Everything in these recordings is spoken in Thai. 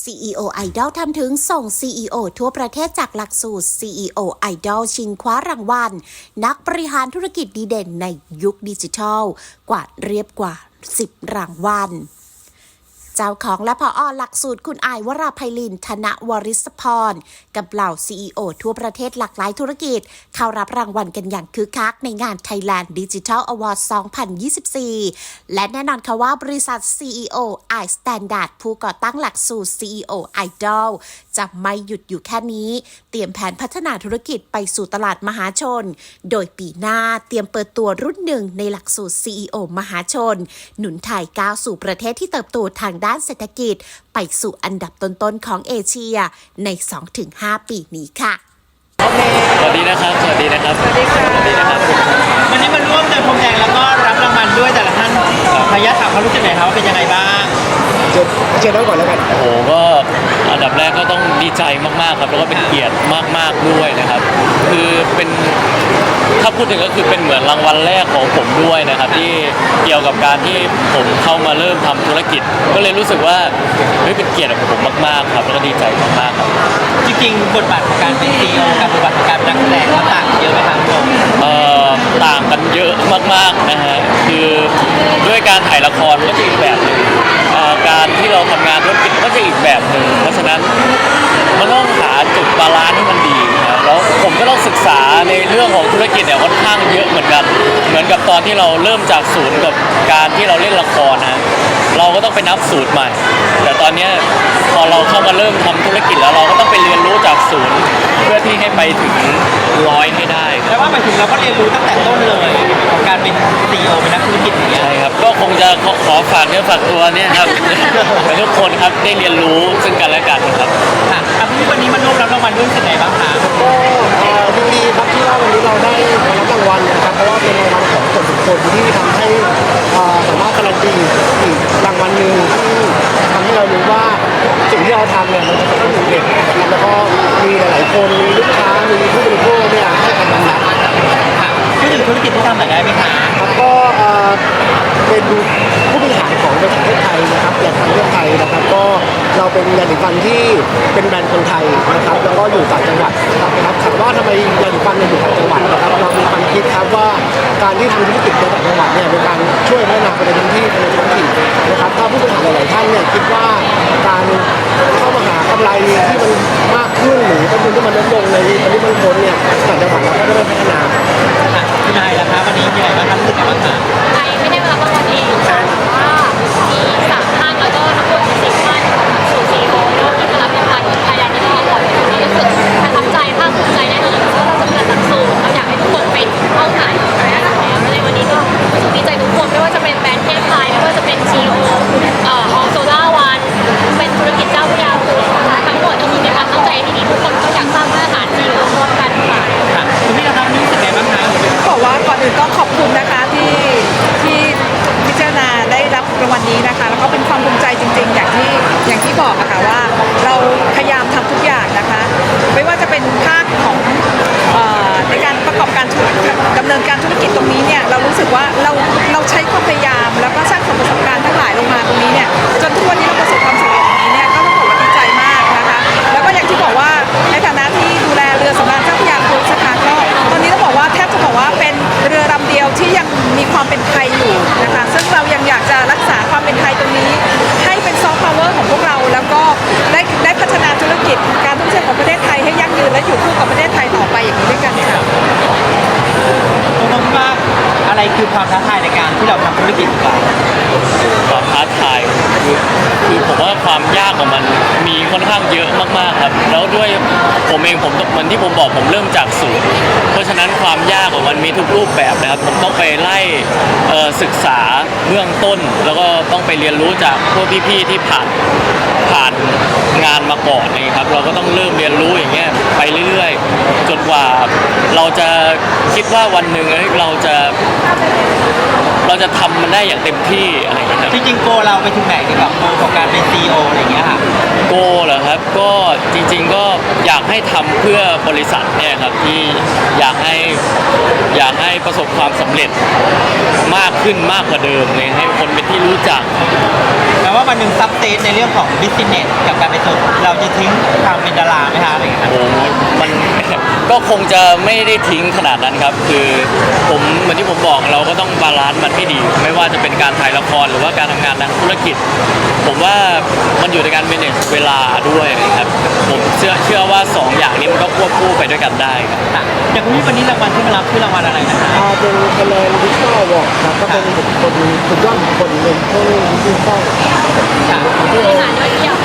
CEO Idol ทำถึงส่ง CEO ทั่วประเทศจากหลักสูตร CEO Idol ชิงคว้ารางวัล นักบริหารธุรกิจดีเด่นในยุคดิจิทัล กว่าเรียบกว่า 10 รางวัล เจ้าของและพออหลักสูตรคุณอายวราไพลินธนวริศพร กับเหล่า CEO ทั่วประเทศหลากหลายธุรกิจ เข้ารับรางวัลกันอย่างคึกคักในงาน Thailand Digital Award 2024 และแน่นอนค่ะว่าบริษัท CEO i Standard ผู้ก่อตั้งหลักสูตร CEO Idol จะไม่หยุดอยู่แค่นี้ เตรียมแผนพัฒนาธุรกิจไปสู่ตลาดมหาชน โดยปีหน้าเตรียมเปิดตัวรุ่นหนึ่งในหลักสูตร CEO มหาชน หนุนไทยก้าวสู่ประเทศที่เติบโตทางด้านเศรษฐกิจ ไปสู่อันดับต้นๆของเอเชียใน 2-5 ปีนี้ค่ะสวัสดีนะครับ สวัสดีนะครับ สวัสดีค่ะสวัสดีนะครับ วันนี้มาร่วมเดินพรมแดงแล้วก็รับรางวัลด้วยแต่ละท่านพยาถามความรู้สึกหน่อยครับว่าเป็นยังไงบ้างเจอเจอน้องก่อนแล้วกัน โอ้โหก็ อันดับแรกก็ต้องดีใจมากๆครับแล้วก็เป็นเกียรติมากๆด้วยนะครับ คือเป็นถ้าพูดถึงก็คือเป็นเหมือนรางวัลแรกของผมด้วยนะครับ ที่เกี่ยวกับการที่ผมเข้ามาเริ่มทำธุรกิจ ก็เลยรู้สึกว่าเฮ้ยเป็นเกียรติของผมมากๆครับแล้วก็ดีใจมากๆครับ จริงๆบทบาทของการเป็นซีอีโอกับบทบาทของการเป็นนักแสดงมันต่างกันเยอะไหมครับผม เอ่อ ต่างกันเยอะมากๆนะฮะคือด้วยการถ่ายละครก็จะอีกแบบหนึ่งเอ่อการที่เราทำงานธุรกิจก็จะอีกแบบหนึ่งเพราะฉะนั้นมันต้องหาจุดบาลานซ์ที่มันดีนะแล้ว ผมก็ต้องศึกษาในเรื่องของธุรกิจเนี่ยค่อนข้างเยอะเหมือนกันเหมือนกับตอนที่เราเริ่มจากศูนย์กับการที่เราเล่นละครนะเราก็ต้องไปนับสูตรใหม่ แต่ตอนเนี้ยพอเราเข้ามาเริ่มทำธุรกิจแล้วเราก็ต้องไปเรียนรู้จากศูนย์ เพื่อที่ให้ไปถึงร้อยให้ได้ครับแต่ว่าหมายถึงเราก็เรียนรู้ตั้งแต่ต้นเลยของการเป็นซีอีโอเป็นนักธุรกิจอย่างเงี้ยใช่ครับก็คงจะขอขอฝากเนื้อฝากตัวเนี่ยครับให้ทุกคนครับได้เรียนรู้ซึ่งกันและกันครับค่ะ น่อยได้ไหมคะก็เอ่อเป็นผู้บริหารของบริษัทประเทศไทยนะครับอยากทำประเทศไทยนะครับก็เราเป็นยาสีฟันที่เป็นแบรนด์คนไทยนะครับแล้วก็อยู่ต่างจังหวัดนะครับถามว่าทำไมยาสีฟันเราอยู่ต่างจังหวัดนะครับเรามีความคิดครับว่าการที่ทำธุรกิจในต่างจังหวัดเนี่ยเป็นการช่วยพัฒนาคนในพื้นที่คนในท้องถิ่นนะครับถ้าผู้บริหารหลายๆท่านเนี่ยคิดว่าการเข้ามาหากำไรที่มันมากขึ้นหรือต้นทุนที่มันลดลงในปริมาณคนเนี่ยต่างจังหวัดเราก็จะได้พัฒนาค่ะายในการที่เราทำธุรกิจของเราความท้าทายคือคือผมว่าความยากของมันมีค่อนข้างเยอะมากๆครับ แล้วด้วยผมเองผมเหมือนที่ผมบอกผมเริ่มจากศูนย์เพราะฉะนั้นความยากของมันมีทุกรูปแบบนะครับ ผมต้องไปไล่ศึกษาเบื้องต้น แล้วก็ต้องไปเรียนรู้จากพวกพี่ๆที่ผ่านผ่านงานมาก่อนนี่ครับ เราก็ต้องเริ่มเรียนรู้อย่างเงี้ยไปเรื่อยๆ จนกว่าเราจะคิดว่าวันหนึ่งเราจะ เราเราจะทำมันได้อย่างเต็มที่อะไรอย่างเงี้ยครับจริงๆโกเราไปถึงไหนดีกับโกของการเป็นซีออะไรอย่างเงี้ยค่ะ โกเหรอครับก็จริงๆก็อยากให้ทำเพื่อบริษัทเนี่ยครับที่อยากให้อยากให้ประสบความสำเร็จมากขึ้นมากกว่าเดิมเลยให้คนเป็นที่รู้จัก แปลว่าวันหนึ่งซับเตสในเรื่องของบิสเนสกับการเป็นสดเราจะทิ้งความเป็นดาราไหมคะอะไรอย่างเงี้ยโอ้โหมัน ก็คงจะไม่ได้ทิ้งขนาดนั้นครับ คือผมเหมือนที่ผมบอกเราก็ต้องบาลานซ์มันให้ดี ไม่ว่าจะเป็นการถ่ายละครหรือว่าการทำงานทางธุรกิจ ผมว่ามันอยู่ในการ manage เวลาด้วยครับผมเชื่อเชื่อว่าสองอย่างนี้มันก็ควบคู่ไปด้วยกันได้ครับค่ะอย่างคุณพี่วันนี้รางวัลที่มารับคือรางวัลอะไรนะคะอ่าเป็นคะแนนดิจิทัลวอร์ดครับก็เป็นบุคคลสุดยอดบุคคลหนึ่งที่ดิจิทัลค่ะ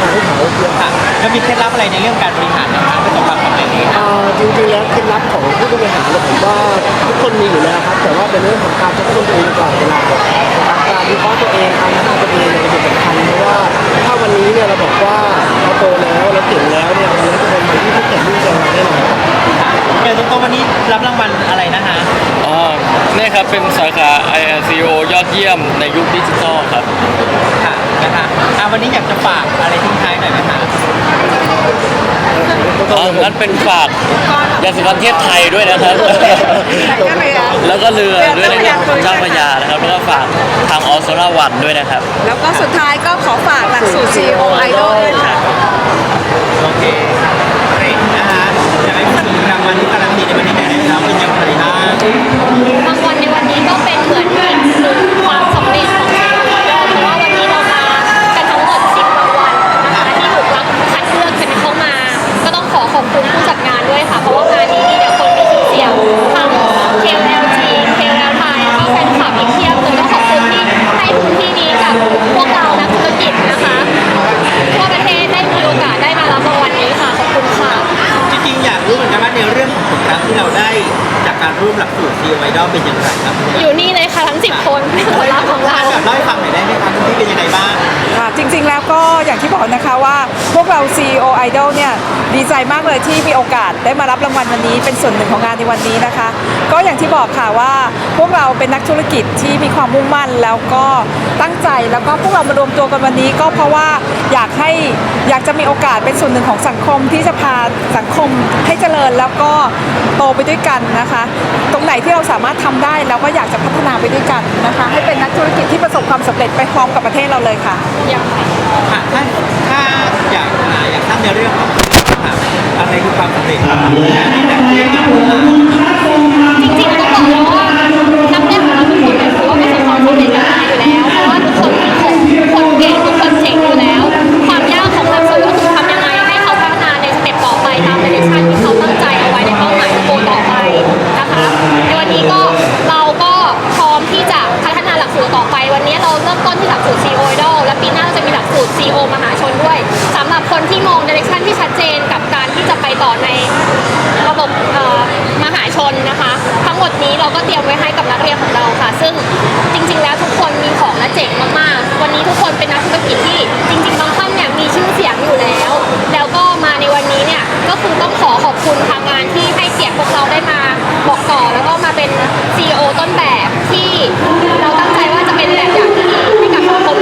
บริหารยอดเยี่ยมทางที่เขาเยอะค่ะแล้วมีเคล็ดลับอะไรในเรื่องการบริหารนะคะประสบความสำเร็จนี้อ่าจริงๆแล้วเคล็ดลับของผู้บริหารเนี่ยผมว่าทุกคนมีอยู่แล้วครับ แต่ว่าเป็นเรื่องของการพัฒนาตัวเองตลอดเวลานะครับการวิเคราะห์ตัวเองการพัฒนาตัวเองเนี่ยเป็นสิ่งสำคัญเพราะว่าถ้าวันนี้เนี่ยเราบอกว่าเราโตแล้วเราเก่งแล้วเนี่ยวันนี้จะเป็นวันที่ทุกคนรู้ใจเราแน่นอนครับเดี๋ยวตรงๆวันนี้รับรางวัลอะไรนะคะอ๋อเนี่ยครับเป็นสาขา IRCO ยอดเยี่ยมในยุคดิจิทัลครับ ค่ะ นะคะอ่าวันนี้อยากจะฝากอะไรทิ้งท้ายหน่อยไหมคะอ๋องั้นเป็นฝากยาสีฟันเทศไทยด้วยนะครับก็เลยอะแล้วก็เรือด้วยนะครับเรือเจ้าพระยานะครับ แล้วก็ฝากทางอสรวันด้วยนะครับ แล้วก็สุดท้ายก็ขอฝากหลักสูตร CEO Idol ด้วยค่ะ โอเค สูตร CEO Idol เป็นอย่างไรครับอยู่นี่เลยค่ะทั้ง 10 คนผลลัพธ์ของเรา แบบเล่าให้ฟังหน่อยได้ไหมครับคุณพี่เป็นยังไงบ้าง ค่ะจริงๆแล้วก็อย่างที่บอกนะคะว่าพวกเรา CEO Idol เนี่ยดีใจมากเลยที่มีโอกาสได้มารับรางวัลวันนี้ เป็นส่วนหนึ่งของงานในวันนี้นะคะ ก็อย่างที่บอกค่ะว่าพวกเราเป็นนักธุรกิจที่มีความมุ่งมั่นแล้วก็ตั้งใจแล้วก็พวกเรามารวมตัวกันวันนี้ ก็เพราะว่าอยากให้อยากจะมีโอกาสเป็นส่วนหนึ่งของสังคมที่จะพาสังคมให้เจริญแล้วก็โตไปด้วยกันนะคะ ตรงไหนที่เราสามารถทำได้เราก็อยากจะพัฒนาไปด้วยกันนะคะ ให้เป็นนักธุรกิจที่ประสบความสำเร็จไปพร้อมกับประเทศเราเลยค่ะค่ะถ้าถ้า อยากอ่าอยากทราบในเรื่องของค่ะอะไรคือความสำเร็จรับที่แบบที่ เตรียมไว้ให้กับนักเรียนของเราค่ะ ซึ่งจริง ๆ แล้วทุกคนมีของและเจ๋งมากๆ วันนี้ทุกคนเป็นนักธุรกิจที่จริง ๆ บางท่านเนี่ยมีชื่อเสียงอยู่แล้ว แล้วก็มาในวันนี้เนี่ยก็คือต้องขอขอบคุณทางงานที่ให้เกียรติพวกเราได้มาบอกต่อแล้วก็มาเป็น CEO ต้นแบบที่เราตั้งใจว่าจะเป็นแบบอย่างที่ดีให้กับสังคม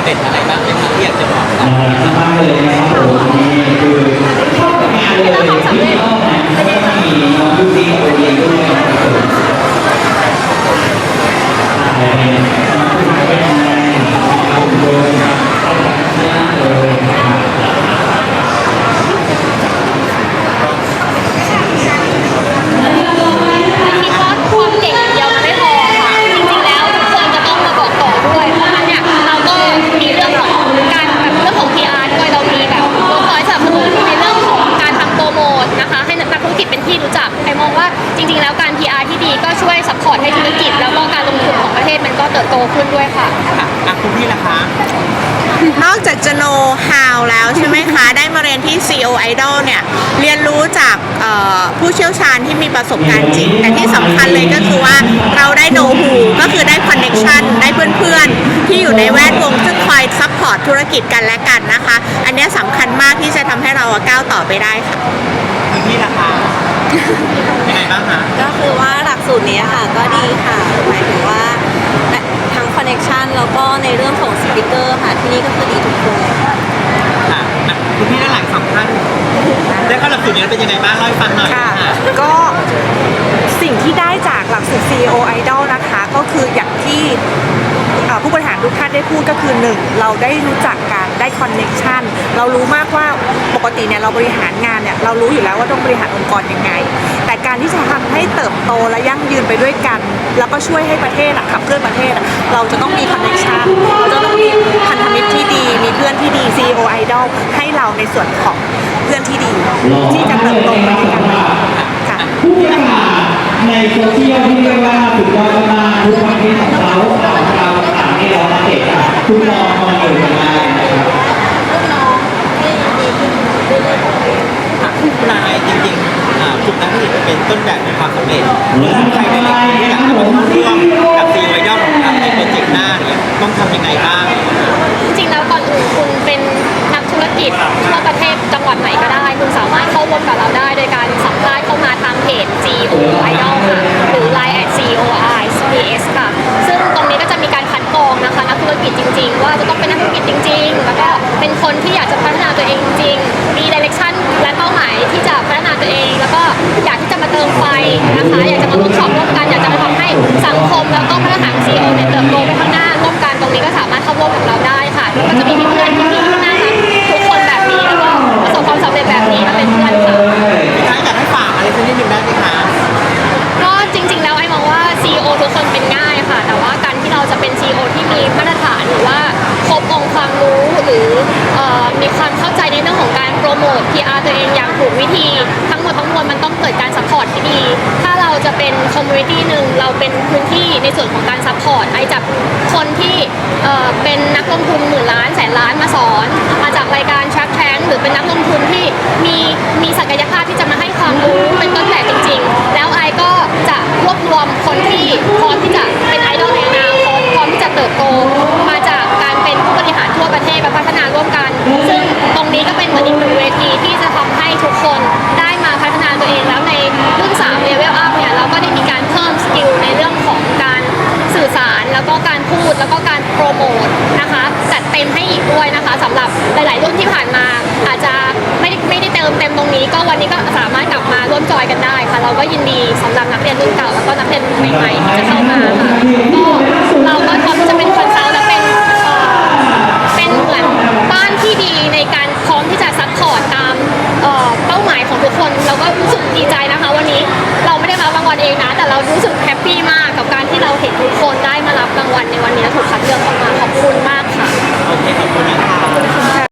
ำเร็จอะไรบ้างไหมครับที่อยากจะบอกต่อแล้วความสำเร็จเป็นยังไงค อร์ตให้ธุรกิจ แล้วก็การลงทุนของประเทศมันก็เติบโตขึ้นด้วยค่ะ ค่ะอะคุณพี่ล่ะคะ นอกจากจะ know how แล้วใช่ไหมคะ ได้มาเรียนที่ CEO Idol เนี่ย เรียนรู้จากเอ่อ ผู้เชี่ยวชาญที่มีประสบการณ์จริง แต่ที่สำคัญเลยก็คือว่าเราได้ know who ก็คือได้ connection ได้เพื่อนๆ ที่อยู่ในแวดวงซึ่งคอย support ธุรกิจกันและกันนะคะ อันเนี้ยสำคัญมากที่จะทำให้เราก้าวต่อไปได้ค่ะคุณพี่ล่ะคะยังไงบ้างคะก็คือว่าหลักสูตรนี้ค่ะก็ดีค่ะหมายถึงว่าทั้งคอนเน็ชันแล้วก็ในเรื่องของสปิเกอร์ค่ะที่นี่ก็คือดีทุกคน นี้แล้วเป็นยังไงบ้างเล่าให้ฟังหน่อยค่ะค่ะ ก็สิ่งที่ได้จากหลักสูตร CEO Idol นะคะ ก็คืออย่างที่เอ่อผู้บริหารทุกท่านได้พูดก็คือหนึ่งเราได้รู้จักกันได้คอนเน็ชันเรารู้มากว่าปกติเนี่ยเราบริหารงานเนี่ยเรารู้อยู่แล้วว่าต้องบริหารองค์กรยังไง แต่การที่จะทำให้เติบโตและยั่งยืนไปด้วยกัน แล้วก็ช่วยให้ประเทศอะขับเคลื่อนประเทศอะเราจะต้องมีคอนเน็ชันเราจะต้องมีพัน ที่ดี CEO Idol ให้เราในส่วนของเพื่อนที่ดี ที่จะเติบโตไปด้วยกันค่ะผู้ประกาศในโซเชียลที่เรียกว่าสุดยอดมากทุกความคิดของเขาของเราต่างๆที่เรามาเก็บกับคุณมองมองอยู่กันมานะครับค่ะนายจริงๆอ่าจุดนั้นที่เป็นต้นแบบในความสำเร็จหรือใครหลายๆคนที่อยากจะมาร่วมกับซีไวดอลของเราในโปรเจกต์หน้าเนี่ยต้องทำยังไงบ้าง จริงๆแล้วก่อนอื่นคุณเป็นนั กิจทั่วประเทศจังหวัดไหนก็ได้ คุณสามารถเข้าร่วมกับเราได้ โดยการสัมภาษณ์เข้ามาทางเพจ G O Idol ค่ะหรือ Line at CEO I C P S ค่ะ ซึ่งตรงนี้ก็จะมีการคัดกรองนะคะนักธุรกิจจริง ๆ ว่าจะต้องเป็นนักธุรกิจจริง ๆ แล้วก็เป็นคนที่อยากจะพัฒนาตัวเองจริงมี direction และเป้าหม เป็นคอมมูนิตี้หนึ่งเราเป็นพื้นที่ในส่วนของการซัพพอร์ตไอจับคนที่เอ่อเป็นนักลงทุนหมื่นล้านแสนล้านมาสอน มาจากรายการชักแทงหรือเป็นนักลงทุนที่มีมีศักยภาพที่จะมาให้ความรู้เป็นต้นแบบจริง ๆ แล้วไอก็จะรวบรวมคนที่พร้อมที่จะ ราก็ยินดีสำหรับนักเรียนรุ่นเก่าแล้วก็นักเรียนใหม่ๆที่จะเข้ามาค่ะก็เราก็พร้อมจะเป็นคอนซัลท์และเป็นเป็นเหมือนบ้านที่ดีในการพร้อมที่จะซัพพอร์ตตามเป้าหมายของทุกคนเราก็รู้สึกดีใจนะคะ วันนี้เราไม่ได้รับรางวัลเองนะ แต่เรารู้สึกแฮปปี้มากกับการที่เราเห็นทุกคนได้มารับรางวัลในวันนี้ถูกคัดเลือกออกมาขอบคุณมากค่ะโอเคขอบคุณนะคะ